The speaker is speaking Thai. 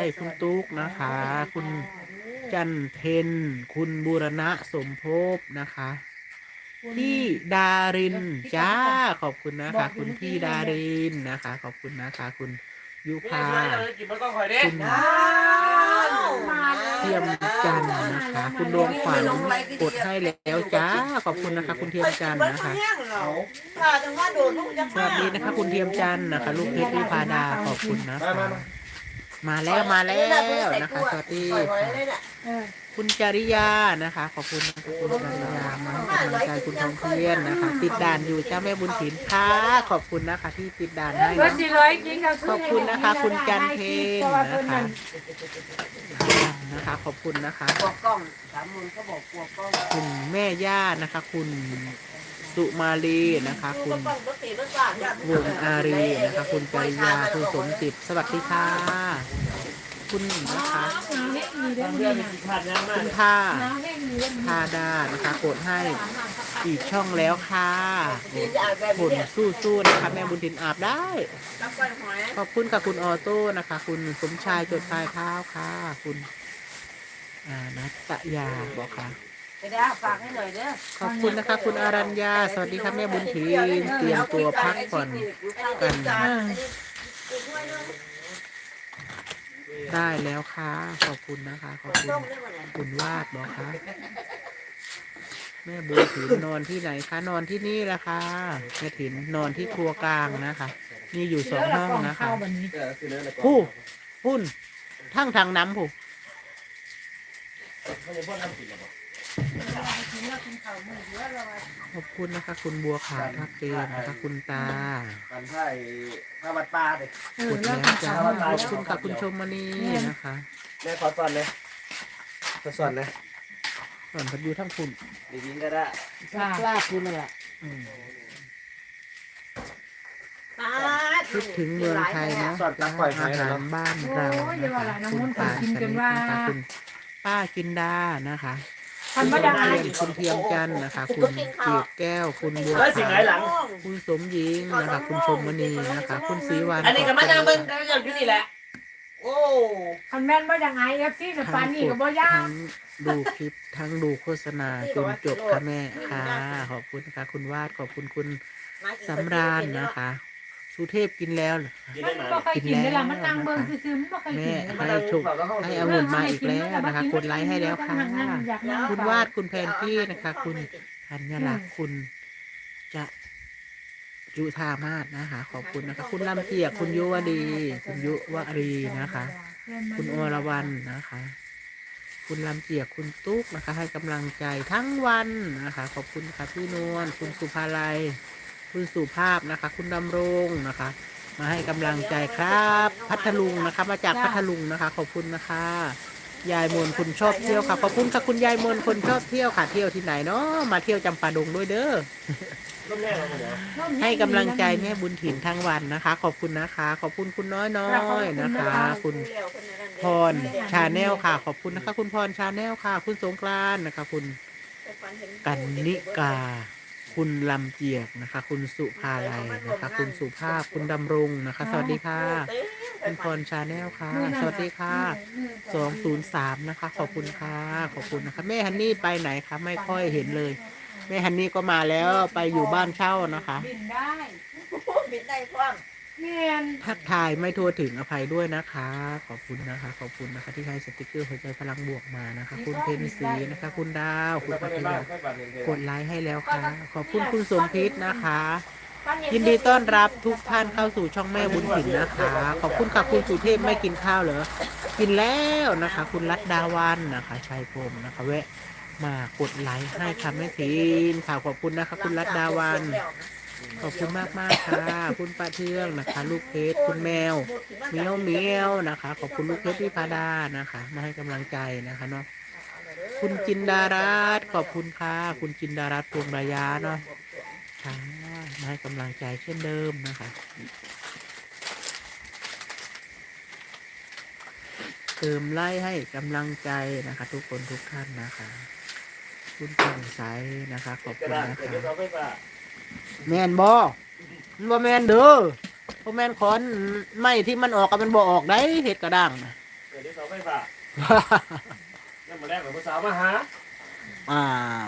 ยคุณตุ๊กนะคะ คุณจันเพนคุณบูรณะสมภพนะคะพี่ดารินจ้าขอบคุณนะคะ คุณพี่ดารินนะคะ ขอบคุณนะคะ คุณยุพากินมันก็คอยเด้คุณเทียมจันทร์นะคะ คุณดวงขวัญกดให้แล้วจ้าขอบคุณนะคะ คุณเทียมจันทร์นะคะค่ะจังว่าโดดลูกยังสวัสดีนะคะ คุณเทียมจันทร์นะคะ ลูกเพชรวิพาดาขอบคุณนะคะ มาแล้วมาแล้วนะคะสวัสดีค่ะคุณจริยานะคะ ขอบคุณนะคะคุณจริยามาให้กำลังใจคุณทองเพียนนะคะ ติดด่านอยู่เจ้าแม่บุญถินค่ะขอบคุณนะคะ ที่ติดด่านให้เบอนะร์สี่ร้อยกินเขาขอบคุณนะคะ คุณจันเพนนะคะนะคะ ขอบคุณนะคะกลัวกล้องสามมูลเขาบอกกลัวกล้องคุณแม่ย่านะคะ คุณ สุมาลีนะคะ คุณกล้องรถตีรถสานวงอารีนะคะ คุณจริยาคุณสมจิตสวัสดีค่ะ คุณนะคะคุณท่าทาดานะคะกดให้อีกช่องแล้วค่ะผลสู้ๆนะคะ แม่บุญถินอาบได้ขอบคุณค่ะคุณออโต้นะคะ คุณสมชายจดปลายเท้าค่ะ คุณนัตยาบอกค่ะ ไปได้ฝากให้หน่อยเด้อขอบคุณนะคะ คุณอารัญญา สวัสดีค่ะแม่บุญถีนเตรียมตัวพักผ่อนกันได้แล้วค่ะ ขอบคุณนะคะ ขอบคุณคุณวาดบอกค่ะแม่บุญถีนนอนที่ไหนคะ นอนที่นี่แหละค่ะแม่ถินนอนที่ครัวกลางนะคะนี่อยู่สองห้องนะคะผู้พุ่นทั้งทางน้ำผู้ ขอบคุณนะคะ คุณบัวขาวทักเตียนนะคะคุณตากันไทยข้าวปลาเด็กกดแล้วจ้าขอบคุณค่ะคุณชมมณีนะคะแม่ขอสอนเลยขอสอนเลยส่วนพัดยูทั้งคุณดียิงก็ได้กล้าคุณนั่นแหละคิดถึงเมืองไทยนะอาหารบ้านเรานะคะคุณป้าชนิดนะคะคุณป้ากินดานะคะ ทำมายังไงคุณเทียมจันทร์นะคะ คุณเกียรติแก้ว คุณบัวแล้วสิ่งไหนหลัง คุณสมหญิงนะคะ คุณชมมณีนะคะ คุณศรีวันอันนี้ก็มานั่งเบิ่งกันอย่างที่นี่แหละ โอ้คันแม่นว่ายังไงเอฟซีกับปานนี่กับบ่ย่างทั้งดูคลิปทั้งดูโฆษณาจนจบค่ะแม่ค่ะ ขอบคุณค่ะ คุณวาดขอบคุณคุณสำราญนะคะ สุเทพกินแล้วเหรอกินมัได้นไหมบ่เคยกินเลยล่ะมันนั่งเบิ่งซื่อๆมันบ่เคยแม่กินให้โชคให้องุ่นมาอีกแล้วนะคะกดไลค์ให้แล้วค่ะคุณวาดคุณแพนกี้นะคะ คุณธัญลักษณ์คุณจะจุธามาศนะคะ ขอบคุณนะคะ คุณลำเกียกคุณยุวดี คุณยุวรีนะคะ คุณอรวรรณนะคะ คุณลำเกียกคุณตุ๊กนะคะ ให้กำลังใจทั้งวันนะคะ ขอบคุณค่ะพี่นวลคุณสุภาลัย คุณสุภาพนะคะ คุณดำรงนะคะ มาให้กำลังใจครับ พัทลุงนะคะ มาจากพัทลุงนะคะ ขอบคุณนะคะ ยายมนคนชอบเที่ยวค่ะขอบคุณค่ะคุณยายมนคนชอบเที่ยวค่ะเที่ยวที่ไหนเนาะมาเที่ยวจำปาดงด้วยเด้อร่มแรกเราเดี๋ยวให้กำลังใจแม่บุญถิ่นทั้งวันนะคะ ขอบคุณนะคะ ขอบคุณคุณน้อยน้อยๆนะคะ คุณพรชาแนลค่ะ ขอบคุณนะคะ คุณพรชาแนลค่ะ คุณสงกรานต์นะคะ คุณกันนิกา คุณลำเจียกนะคะ คุณสุภาลัยนะคะ คุณสุภาพคุณดำรงนะคะ สวัสดีค่ะคุณพรชาแนลค่ะ สวัสดีค่ะสองศูนย์สามนะคะ ขอบคุณค่ะขอบคุณนะคะแม่ฮันนี่ไปไหนคะไม่ค่อยเห็นเลย แม่ฮันนี่ก็มาแล้วไปอยู่บ้านเช่านะคะ บินได้บินได้พร้อม แม่นทักทายไม่ทั่วถึงอภัยด้วยนะคะ ขอบคุณนะคะ ขอบคุณนะคะ ที่ให้สติกเกอร์หัวใจพลังบวกมานะคะ คุณเพนสีนะคะ คุณดาวคุณพัทยากดไลค์ให้แล้วค่ะ ขอบคุณคุณสมพิษนะคะ ยินดีต้อนรับทุกท่านเข้าสู่ช่องแม่บุญถิ่นนะคะ ขอบคุณค่ะคุณสุเทพไม่กินข้าวเหรอกินแล้วนะคะ คุณรัตดาวันนะคะชัยพรหมนะคะแวะมากดไลค์ให้ค่ะแม่ทินค่ะขอบคุณนะคะ คุณรัตดาวัน ขอบคุณมากมากค่ะ คุณป้าเทืองนะคะ ลูกเพชรคุณแมวเมียวเมียวนะคะ ขอบคุณลูกเพชรวิพาดานะคะ มาให้กำลังใจนะคะเนาะคุณจินดารัตขอบคุณค่ะ คุณจินดารัตพวงระยะเนาะค่ะมาให้กำลังใจเช่นเดิมนะคะ เติมไล่ให้กำลังใจนะคะ ทุกคนทุกท่านนะคะ คุณผ่องใสนะคะ ขอบคุณนะคะ แมนบอมันบ่แมนเด้อบ่แมนขอนไม้ที่มันออกกับมันบ่ออกได้เห็ดกระด้างนะเอเดี๋ยวเสาไฟฟ้านั่นมาแรกของภาษามาหาอ่า